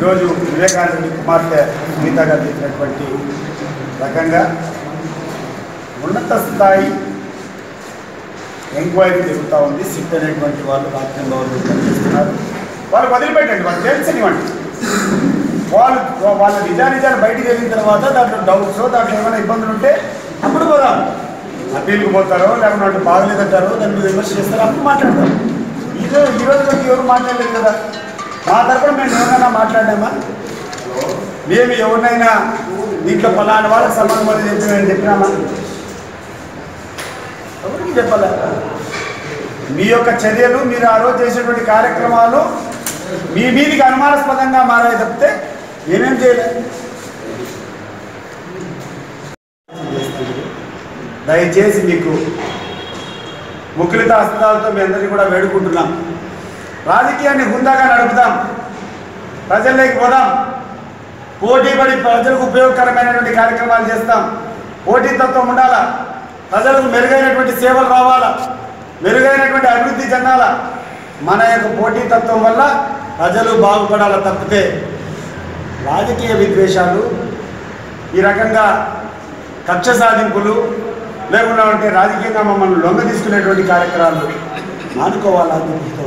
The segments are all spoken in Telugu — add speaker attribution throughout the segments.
Speaker 1: ఈరోజు వివేకానంద కుమార్తె సునీత గారు చేసినటువంటి రకంగా ఉన్నత స్థాయి ఎంక్వైరీ జరుగుతూ ఉంది. సిట్ అనేటువంటి వాళ్ళు రాష్ట్రంలో పనిచేస్తున్నారు. వాళ్ళు వదిలిపెట్టండి వాళ్ళు తెలుసనివ్వండి. వాళ్ళు వాళ్ళ నిజానిజాలు బయటికి వెళ్ళిన తర్వాత దాంట్లో డౌట్స్ దాంట్లో ఏమైనా ఇబ్బందులు ఉంటే అప్పుడు పోదాం అప్పీల్కి పోతారో లేకుంటే బాగలేదంటారో దాని మీద విమర్శ చేస్తారో అప్పుడు మాట్లాడతారు. ఈరోజు ఈరోజు ఎవరు మాట్లాడలేదు కదా? మా తరఫున మేము ఎవరైనా మాట్లాడామా మేము ఎవరినైనా దీంట్లో ఫలానా వాళ్ళకి సంబంధం అని చెప్పి మేము చెప్పినామా? ఎవరికి చెప్పాలి? మీ యొక్క చర్యలు మీరు ఆ రోజు చేసినటువంటి కార్యక్రమాలు మీ మీదికి అనుమానాస్పదంగా మారాయి తప్పితే నేనేం చేయలేదు దయచేసి మీకు ముఖ్యత హస్తాలతో మీ అందరినీ కూడా వేడుకుంటున్నాం. రాజకీయాన్ని హుందాగా నడుపుదాం. ప్రజల్లోకి పోదాం. పోటీ పడి ప్రజలకు ఉపయోగకరమైనటువంటి కార్యక్రమాలు చేస్తాం. పోటీతత్వం ఉండాలా? ప్రజలకు మెరుగైనటువంటి సేవలు రావాలా? మెరుగైనటువంటి అభివృద్ధి చెందాలా? మన యొక్క పోటీతత్వం వల్ల ప్రజలు బాగుపడాల తప్పితే? రాజకీయ విద్వేషాలు ఈ రకంగా కక్ష సాధింపులు లేకుండా ఉంటే రాజకీయంగా మమ్మల్ని లొంగ తీసుకునేటువంటి కార్యక్రమాలు మానుకోవాలని చెప్తూ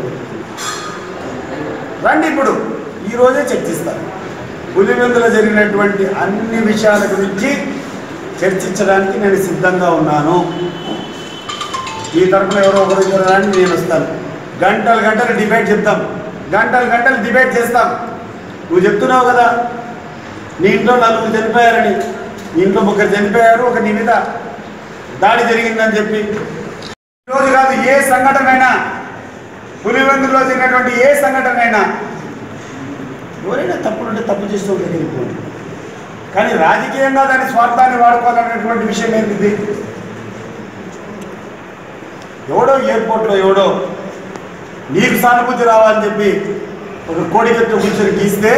Speaker 1: రండి ఇప్పుడు. ఈరోజే చర్చిస్తారు పులివెందులో జరిగినటువంటి అన్ని విషయాల గురించి చర్చించడానికి నేను సిద్ధంగా ఉన్నాను. ఈ తరఫున ఎవరో ఒకరు ఇద్దరు నేను వస్తాను. గంటలు గంటలు డిబేట్ చెప్తాం. గంటలు గంటలు డిబేట్ చేస్తాం. నువ్వు చెప్తున్నావు కదా నీ ఇంట్లో నలుగురు చనిపోయారని. నీ ఇంట్లో ఒకరు చనిపోయారు ఒక నీ మీద దాడి జరిగిందని చెప్పి. ఈరోజు కాదు ఏ సంఘటన అయినా పులివెందులో జరిగినటువంటి ఏ సంఘటన అయినా ఎవరైనా తప్పుడు ఉంటే తప్పు చేస్తూ దగ్గరికి కానీ రాజకీయంగా దాని స్వార్థాన్ని వాడుకోవాలనేటువంటి విషయం ఏంటిది ఎవడో ఎయిర్పోర్ట్లో ఎవడో నీకు సానుభూతి రావాలని చెప్పి ఒక కోడికత్తు కూర్చొని గీస్తే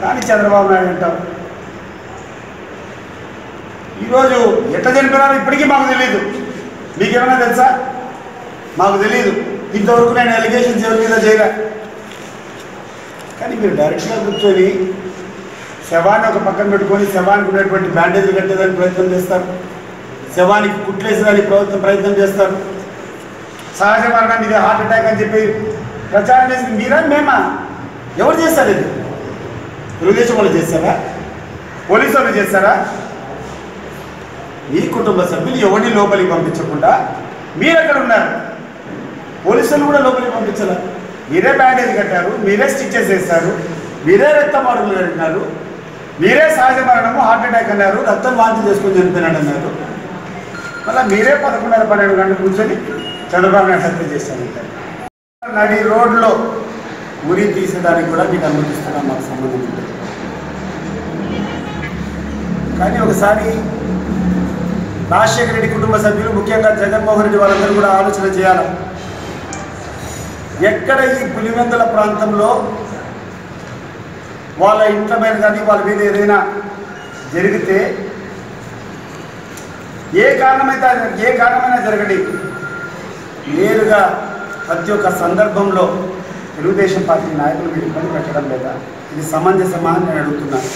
Speaker 1: కానీ చంద్రబాబు నాయుడు అంటారు. ఈరోజు ఎట్లా చనిపోయినారో ఇప్పటికీ మాకు తెలియదు మీకేమైనా తెలుసా? మాకు తెలియదు ఇంతవరకు నేను ఎలిగేషన్స్ ఎవరి మీద చేయలే. కానీ మీరు డైరెక్ట్గా కూర్చొని శవాన్ని ఒక పక్కన పెట్టుకొని శవానికి ఉన్నటువంటి బ్యాండేజ్లు కట్టేదానికి ప్రయత్నం చేస్తారు. శవానికి కుట్లేసేదానికి ప్రభుత్వం ప్రయత్నం చేస్తారు. సహజ మరణం ఇది హార్ట్ అటాక్ అని చెప్పి ప్రచారం చేసింది మీరా మేమా? ఎవరు చేస్తారు ఇది? తెలుగుదేశం వాళ్ళు చేస్తారా పోలీసు వాళ్ళు చేస్తారా మీ కుటుంబ సభ్యులు ఎవరిని లోపలికి పంపించకుండా మీరు ఎక్కడ ఉన్నారు? పోలీసులు కూడా లోపలికి పంపించాలి? మీరే బ్యాండేజ్ కట్టారు మీరే స్టిచ్చెస్ వేస్తారు మీరే రక్త అడుగులు కట్టినారు మీరే సహజ మరణము హార్ట్ అటాక్ అన్నారు రక్తం వాంతి చేసుకొని చనిపోయినాడు అన్నారు. మళ్ళీ మీరే పదకొండున్నర పన్నెండు గంటలు కూర్చొని చంద్రబాబు నాయుడు హత్య చేశారంటారు నడి రోడ్లో ఉరి తీసేదానికి కూడా మీకు అనుమతిస్తున్నాం మాకు సంబంధం ఉంది కానీ ఒకసారి రాజశేఖర రెడ్డి కుటుంబ సభ్యులు ముఖ్యంగా జగన్మోహన్ రెడ్డి వాళ్ళందరూ కూడా ఆలోచన చేయాలి? ఎక్కడ ఈ పులివెందుల ప్రాంతంలో వాళ్ళ ఇంట్లో మీద కానీ వాళ్ళ మీద ఏదైనా జరిగితే ఏ కారణమైతే ఏ కారణమైనా జరగండి. నేరుగా ప్రతి ఒక్క సందర్భంలో తెలుగుదేశం పార్టీ నాయకులు మీరు ఇబ్బంది పెట్టడం లేదా? ఇది సమంజసమా అని నేను అడుగుతున్నాను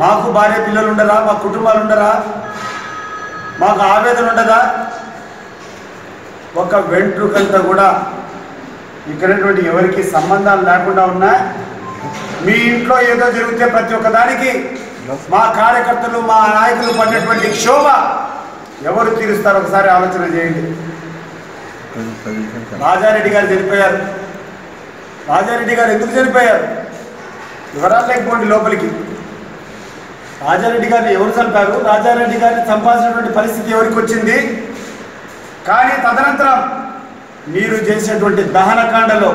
Speaker 1: మాకు భార్య పిల్లలు ఉండరా? మా కుటుంబాలు ఉండరా? మాకు ఆవేదన ఉండదా? ఒక వెంట్రుకంతా కూడా ఇక్కడటువంటి ఎవరికి సంబంధాలు లేకుండా ఉన్నా మీ ఇంట్లో ఏదో జరిగితే ప్రతి ఒక్క దానికి మా కార్యకర్తలు మా నాయకులు పడినటువంటి క్షోభ ఎవరు తీరుస్తారు? ఒకసారి ఆలోచన చేయండి. రాజారెడ్డి గారు చనిపోయారు. రాజారెడ్డి గారు ఎందుకు చనిపోయారు? వివరాలు లేకపోండి లోపలికి. రాజారెడ్డి గారిని ఎవరు చంపారు? రాజారెడ్డి గారిని చంపాల్సినటువంటి పరిస్థితి ఎవరికి వచ్చింది? కానీ తదనంతరం మీరు చేసినటువంటి దహనకాండలో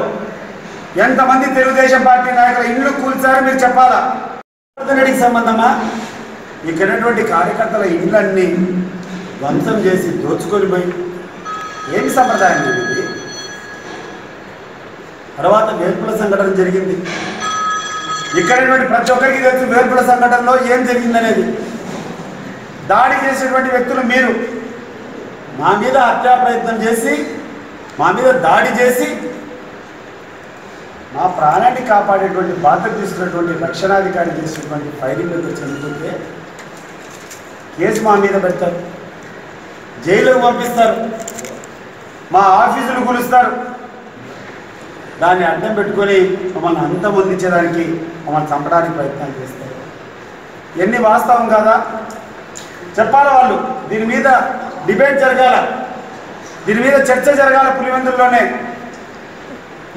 Speaker 1: ఎంతమంది తెలుగుదేశం పార్టీ నాయకుల ఇల్లు కూల్చారో మీరు చెప్పాలా? రెడ్డికి సంబంధమా? ఇక్కడటువంటి కార్యకర్తల ఇళ్ళన్నీ ధ్వంసం చేసి దోచుకొని పోయి ఏమి సంప్రదాయం జరిగింది తర్వాత వేల్పుల సంఘటన జరిగింది. ఇక్కడటువంటి ప్రతి ఒక్కరికి తెలుసు వేల్పుల సంఘటనలో ఏం జరిగిందనేది. దాడి చేసినటువంటి వ్యక్తులు మీరు. మా మీద హత్యా ప్రయత్నం చేసి మా మీద దాడి చేసి మా ప్రాణాన్ని కాపాడేటువంటి బాధ్యత తీసుకున్నటువంటి రక్షణాధికారి చేసినటువంటి ఫైరింగ్ చెందుతుంటే కేసు మా మీద పెడతారు. జైలుకు పంపిస్తారు. మా ఆఫీసులు కొలుస్తారు. దాన్ని అడ్డం పెట్టుకొని మమ్మల్ని అంతమొందించడానికి మమ్మల్ని చంపడానికి ప్రయత్నాలు చేస్తారు. ఎన్ని వాస్తవం కాదా? చెప్పాలి వాళ్ళు? దీని మీద డిబేట్ జరగాల. దీని మీద చర్చ జరగాల పులివెందుల్లోనే.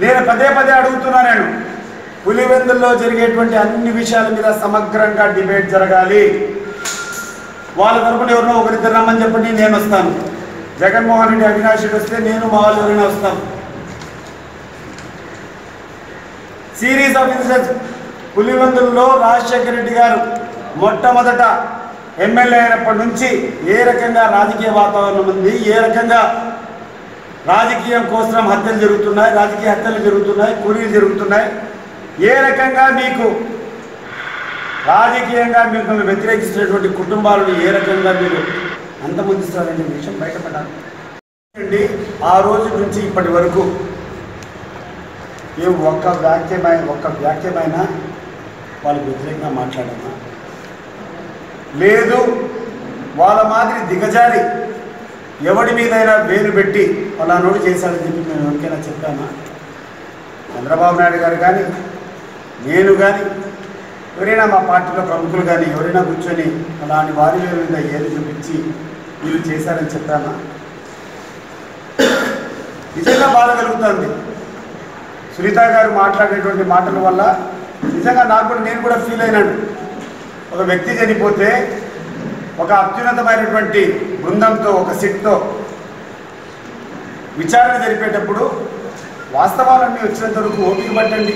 Speaker 1: నేను పదే పదే అడుగుతున్నా నేను పులివెందుల్లో జరిగేటువంటి అన్ని విషయాల మీద సమగ్రంగా డిబేట్ జరగాలి. వాళ్ళ తరపున ఎవరినో ఒకరిద్దరు రమ్మని చెప్పండి నేను వస్తాను. జగన్మోహన్ రెడ్డి అవినాష్ రెడ్డి వస్తే నేను మా వాళ్ళు ఎవరైనా వస్తాను. సిరీస్ ఆఫ్ ఇన్సిడెంట్స్ పులివెందుల్లో రాజశేఖర రెడ్డి గారు మొట్టమొదట ఎమ్మెల్యే అయినప్పటి నుంచి ఏ రకంగా రాజకీయ వాతావరణం ఉంది ఏ రకంగా రాజకీయం కోసం హత్యలు జరుగుతున్నాయి రాజకీయ హత్యలు జరుగుతున్నాయి కూలీలు జరుగుతున్నాయి ఏ రకంగా మీకు రాజకీయంగా మిమ్మల్ని వ్యతిరేకిస్తున్నటువంటి కుటుంబాలను ఏ రకంగా మీరు అంతమొందిస్తారనే విషయం బయటపడాలి. ఆ రోజు నుంచి ఇప్పటి వరకు ఏ ఒక్క వ్యాఖ్యమైన ఒక్క వ్యాఖ్యమైన వాళ్ళకి వ్యతిరేకంగా మాట్లాడారు లేదు. వాళ్ళ మాదిరి దిగజారి. ఎవడి మీదైనా వేలు పెట్టి ఫలానోడు చేశాడని చెప్పి మేము ఎవరికైనా చెప్పామా చంద్రబాబు నాయుడు గారు కానీ నేను కానీ ఎవరైనా మా పార్టీలో ప్రముఖులు కానీ ఎవరైనా కూర్చొని అలాంటి వారి మీద ఏలు చూపించి వీళ్ళు చేశారని చెప్పానా? నిజంగా బాధ కలుగుతుంది. సునీత గారు మాట్లాడేటువంటి మాటల వల్ల నిజంగా నాకు కూడా నేను కూడా ఫీల్ అయినాను. ఒక వ్యక్తి చనిపోతే ఒక అత్యున్నతమైనటువంటి బృందంతో ఒక సిట్తో విచారణ జరిపేటప్పుడు వాస్తవాలన్నీ వచ్చినంత వరకు ఓపిక పట్టండి.